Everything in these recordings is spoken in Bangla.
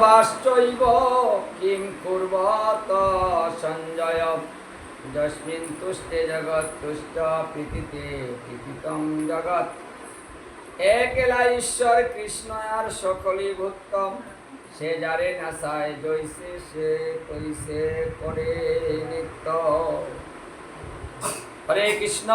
বাশ্চৈব কিং কুর্বত সঞ্জয় যস্মিন তুষ্টে জগৎ তুষ্ট প্রীতিতে প্রীতিতম জগৎ একলা ঈশ্বর কৃষ্ণ আর সকলই ভুত্তম সে যারে নাসায় জৈসে সে তৈসে করে নিত্য হরে কৃষ্ণ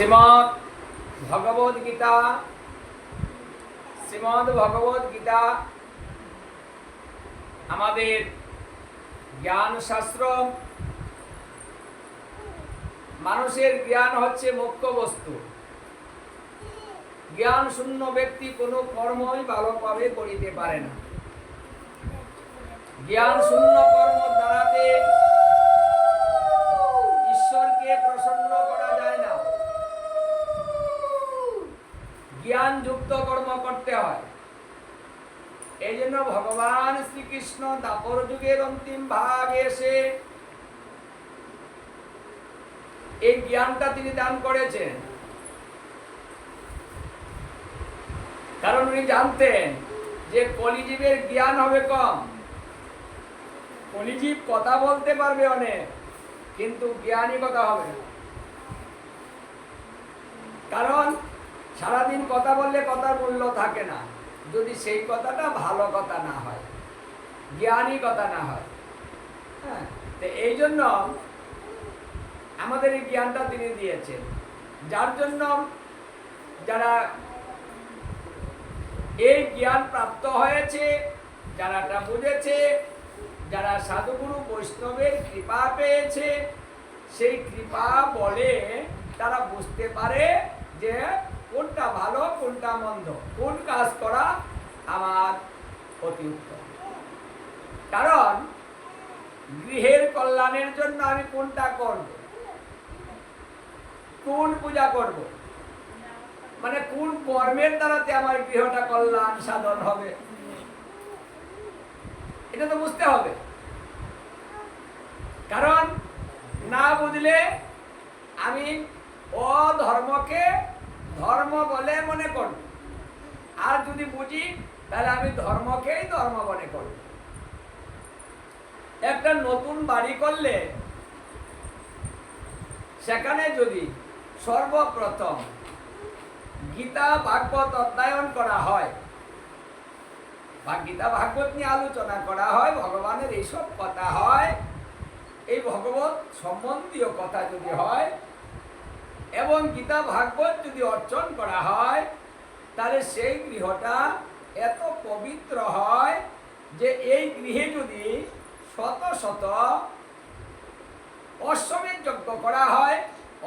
শ্রীমৎ ভগবদ গীতা, শ্রীমৎ ভগবদ গীতা আমাদের জ্ঞান শাস্ত্র মানুষের জ্ঞান হচ্ছে মুখ্য বস্তু। জ্ঞান শূন্য ব্যক্তি কোনো কর্মই ভালোভাবে করিতে পারে না। জ্ঞান শূন্য কর্ম দ্বারাতে ঈশ্বরকে প্রসন্ন করা যায় না জ্ঞান যুক্ত কর্ম করতে হয়। এই জন্য ভগবান শ্রীকৃষ্ণ দাপর যুগের অন্তিম ভাগ এসে এই জ্ঞানটা তিনি দান করেছেন। কারণ উনি জানতেন যে কলিজীবের জ্ঞান হবে কম। কলিজীব কথা বলতে পারবে অনেক, কিন্তু জ্ঞানী কথা হবে কারণ সারাদিন কথা বললে কথার মূল্য থাকে না। যদি সেই কথাটা ভালো কথা না হয়, জ্ঞানী কথা না হয় হ্যাঁ তো এই জন্য আমাদের এই জ্ঞানটা তিনি দিয়েছেন। যার জন্য যারা এই জ্ঞান প্রাপ্ত হয়েছে, যারা এটা বুঝেছে, যারা সাধুগুরু বৈষ্ণবের কৃপা পেয়েছে, সেই কৃপা বলে তারা বুঝতে পারে যে কোনটা ভালো, কোনটা মন্দ? কোন কাজ করা আমার অতি উত্তম? কারণ গৃহের কল্যাণের জন্য আমি কোনটা করব? কোন পূজা করব? মানে কোন কর্মের দ্বারাতে আমার গৃহটা কল্যাণ সাধন হবে? এটা তো বুঝতে হবে। কারণ না বুঝলে আমি অধর্মকে ধর্ম বলে মনে করব। আর যদি বুঝি, তাহলে আমি ধর্মকেই ধর্ম মনে করব। একটা নতুন বাড়ি করলে, সেখানে যদি সর্বপ্রথম গীতা, ভাগবত অধ্যয়ন করা হয়, বা গীতা, ভাগবত নিয়ে আলোচনা করা হয়, ভগবানের এইসব কথা হয়, এই ভগবত সম্বন্ধীয় কথা যদি হয় এবং গীতা ভাগবত যদি অর্চন করা হয়, তাহলে সেই গৃহটা এত পবিত্র হয় যে এই গৃহে যদি শত শত অশ্বমের যজ্ঞ করা হয়,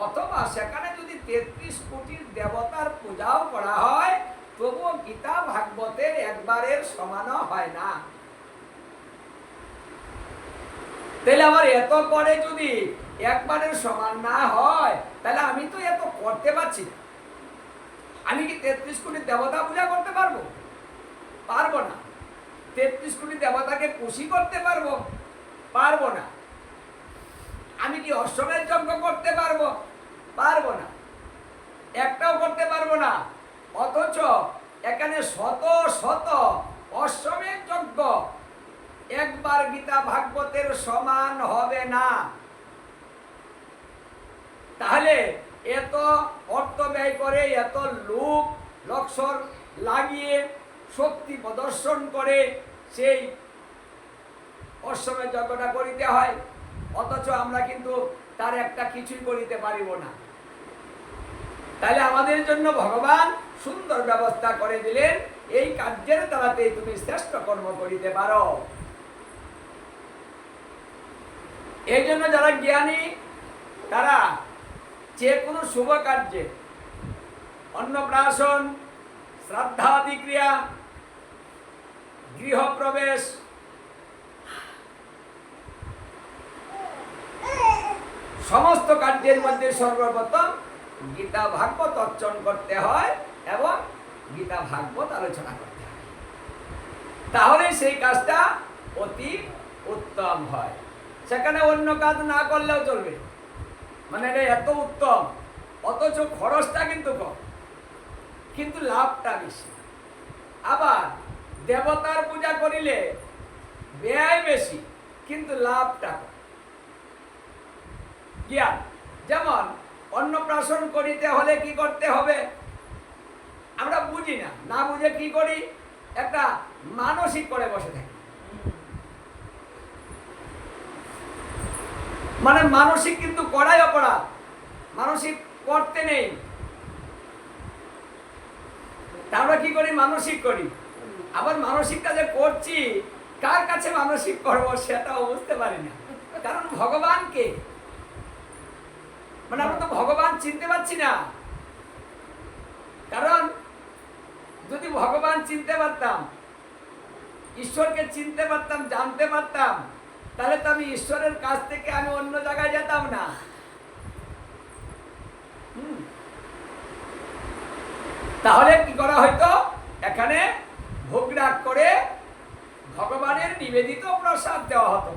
অথবা সেখানে যদি তেত্রিশ কোটির দেবতার পূজাও করা হয়, তবুও গীতা ভাগবতের একবারের সমানও হয় না। তাহলে আমার এত করে যদি একবারের সমান না হয়, তাহলে আমি তো এত করতে পারছি না। আমি কি তেত্রিশ কোটি দেবতা পূজা করতে পারব? পারব না। তেত্রিশ কোটি দেবতাকে খুশি করতে পারব? পারব না। আমি কি অশ্বমের যজ্ঞ করতে পারব? পারব না। একটাও করতে পারব না। অথচ এখানে শত শত অশ্বমের যজ্ঞ একবার গীতা ভাগবতের সমান হবে না। তাহলে এত অর্থ ব্যয় করে, এত লোক লক্ষর লাগিয়ে শক্তি প্রদর্শন করে, সেই অশ্বমের যজ্ঞটা করিতে হয়, অথচ আমরা কিন্তু তার একটা কিছুই করিতে পারিব না। তাহলে আমাদের জন্য ভগবান সুন্দর ব্যবস্থা করে দিলেন, এই কার্যের দ্বারাতেই তুমি শ্রেষ্ঠ কর্ম করিতে পারো। এই জন্য যারা জ্ঞানী, তারা যে কোনো শুভ কার্যে, অন্নপ্রাশন শ্রাদ্ধাদি ক্রিয়া গৃহপ্রবেশ, সমস্ত কার্যের মধ্যে সর্বপ্রথম গীতা ভাগবত অর্চন করতে হয় এবং গীতা ভাগবত আলোচনা করতে হয়। তাহলে সেই কাজটা অতি উত্তম হয়। সেখানে অন্য কাজ না করলেও চলবে। মানে এটা এত উত্তম, অথচ খরচটা কিন্তু কম, কিন্তু লাভটা বেশি। আবার দেবতার পূজা করিলে ব্যয় বেশি, কিন্তু লাভটা কম। জ্ঞান, যেমন অন্নপ্রাশন করিতে হলে কি করতে হবে? আমরা বুঝি না না বুঝে কি করি? একটা মানসিক করে বসে থাকি। মানে মানসিক কিন্তু করাই অপরাধ। মানসিক করতে নেই। তা আমরা কি করি? মানসিক করি। আবার মানসিকটা যে করছি, কার কাছে মানসিক করব সেটাও বুঝতে পারি না। কারণ ভগবানকে মানে আমরা তো ভগবান চিনতে পারছি না। কারণ যদি ভগবান চিনতে পারতাম, ঈশ্বরকে চিনতে পারতাম, জানতে পারতাম তাহলে তো আমি ঈশ্বরের কাছ থেকে আমি অন্য জায়গায় যেতাম না। তাহলে কি করা হয়তো এখানে ভোগ রাগ করে ভগবানের নিবেদিত প্রসাদ দেওয়া হতো।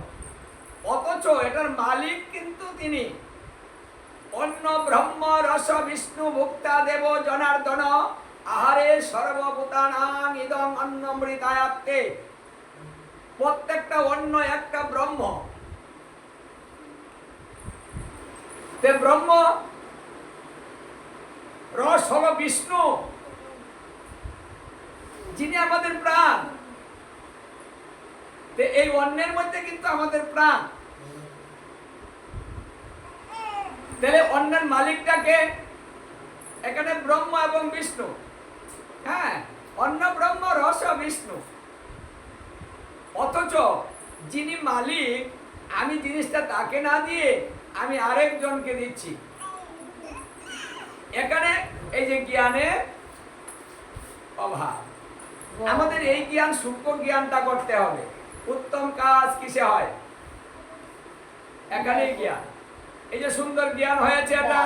অথচ এটার মালিক কিন্তু তিনি। অন্য ব্রহ্ম, রস, বিষ্ণু, ভুক্তা, দেব, জনার্দন, আহারে সর্বভূতানাং ইদং অন্নমৃতায়াত্তে। প্রত্যেকটা অন্য একটা ব্রহ্ম। তে ব্রহ্ম, রস হল বিষ্ণু। যিনি আমাদের প্রাণ। এই অন্যের মধ্যে কিন্তু আমাদের প্রাণ। তাহলে অন্যের মালিকটাকে এখানে ব্রহ্ম এবং বিষ্ণু। হ্যাঁ অন্য ব্রহ্ম, রস বিষ্ণু। অথচ যিনি মালিক আমি জিনিসটা তাকে না দিয়ে আমি আরেকজনকে দিচ্ছি। এখানে এই যে জ্ঞানের অভাব। আমাদের এই জ্ঞান সূক্ষ্ম জ্ঞানটা করতে হবে। উত্তম কাজ কিসে হয়? এখানেই জ্ঞান। এই যে সুন্দর জ্ঞান হয়েছে এটা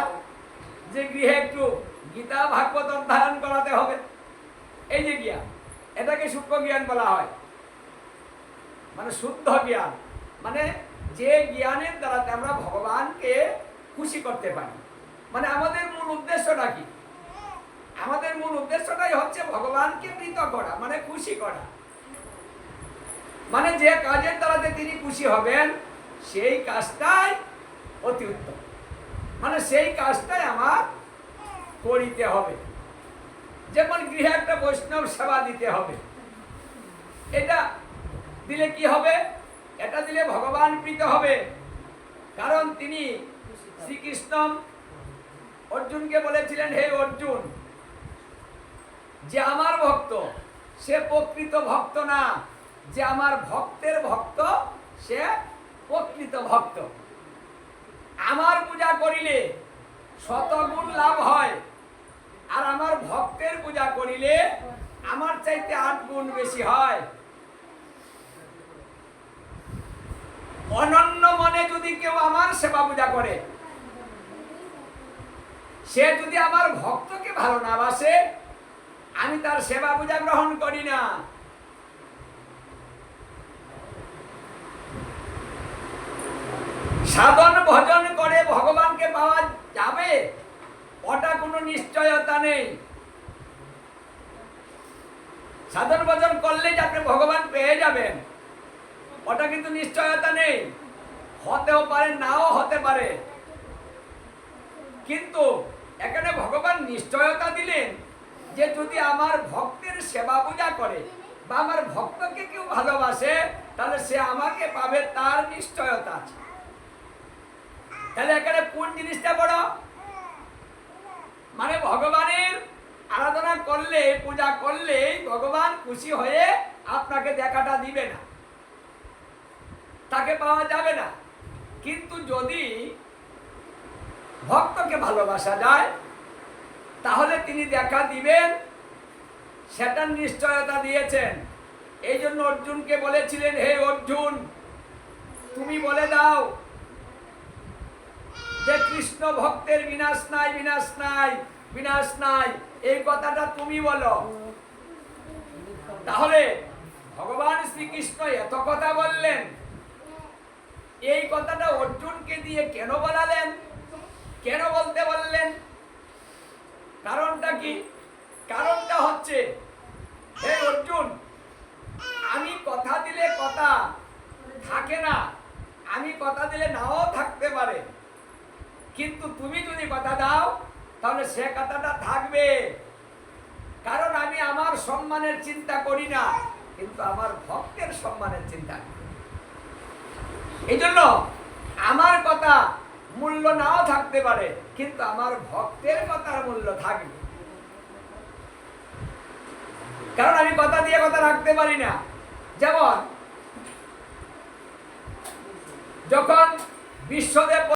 যে গৃহে একটু গীতা ভাগবত অধ্যয়ন করাতে হবে। এই যে জ্ঞান এটাকে সূক্ষ্ম জ্ঞান বলা হয়। মানে শুদ্ধ জ্ঞান। মানে যে জ্ঞানের দ্বারাতে আমরা ভগবানকে খুশি করতে পারি। মানে আমাদের মূল উদ্দেশ্যটা কি? আমাদের মূল উদ্দেশ্যটাই হচ্ছে ভগবানকে প্রীত করা মানে খুশি করা। মানে যে কাজের দ্বারাতে তিনি খুশি হবেন, সেই কাজটাই অতি উত্তম। মানে সেই কাজটাই আমার করিতে হবে। যেমন গৃহে একটা বৈষ্ণব সেবা দিতে হবে। এটা দিলে কি হবে? এটা দিলে ভগবান প্রীত হবে। কারণ তিনি শ্রীকৃষ্ণ অর্জুনকে বলেছিলেন, হে অর্জুন, যে আমার ভক্ত, সে প্রকৃত ভক্ত না। যে আমার ভক্তের ভক্ত, সে প্রকৃত ভক্ত। আমার পূজা করিলে শতগুণ লাভ হয়। আর আমার ভক্তের পূজা করিলে আমার চাইতে আট গুণ বেশি হয় অনন্য মনে যদি কেউ আমার সেবা পূজা করে। সে যদি আমার ভক্তকে ভালো না বাসে, আমি তার সেবা পূজা গ্রহণ করি না। সাধন ভজন করে ভগবানকে পাওয়া যাবে? ওটা কোনো নিশ্চয়তা নেই। সাধন ভজন করলে যে আপনি ভগবান পেয়ে যাবেন। ওটা কিন্তু নিশ্চয়তা নেই। হতেও পারে, নাও হতে পারে। কিন্তু এখানে ভগবান নিশ্চয়তা দিলেন যে যদি আমার ভক্তের সেবা পূজা করে বা আমার ভক্তকে কেউ ভালোবাসে, তাহলে সে আমাকে পাবে, তার নিশ্চয়তা আছে। তাহলে এখানে কোন জিনিসটা বড়? মানে ভগবানের আরাধনা করলে, পূজা করলে ভগবান খুশি হয়ে আপনাকে দেখাটা দিবে না। তাকে পাওয়া যাবে না। কিন্তু যদি ভক্তকে ভালোবাসা যায় তাহলে তিনি দেখা দিবেন সেটার নিশ্চয়তা দিয়েছেন। এই জন্য অর্জুনকে বলেছিলেন, হে অর্জুন, তুমি বলে দাও যে কৃষ্ণ ভক্তের বিনাশ নাই বিনাশ নাই বিনাশ নাই। এই কথাটা তুমি বলো। তাহলে ভগবান শ্রীকৃষ্ণ এত কথা বললেন। এই কথাটা অর্জুনকে দিয়ে কেন বলালেন? কেন বলতে বললেন? কারণটা কি? কারণটা হচ্ছে, হে অর্জুন, আমি কথা দিলে কথা থাকে না, আমি কথা দিলে নাও থাকতে পারে। কিন্তু তুমি যদি কথা দাও, তাহলে সে কথাটা থাকবে। কারণ আমি আমার সম্মানের চিন্তা করি না, কিন্তু আমার ভক্তের সম্মানের চিন্তা করি। এই জন্য আমার কথা মূল্য নাও থাকতে পারে, কিন্তু আমার ভক্তের কথার মূল্য থাকবে। কারণ আমি কথা দিয়ে কথা রাখতে পারি না। যেমন, যখন বিশ্বদেব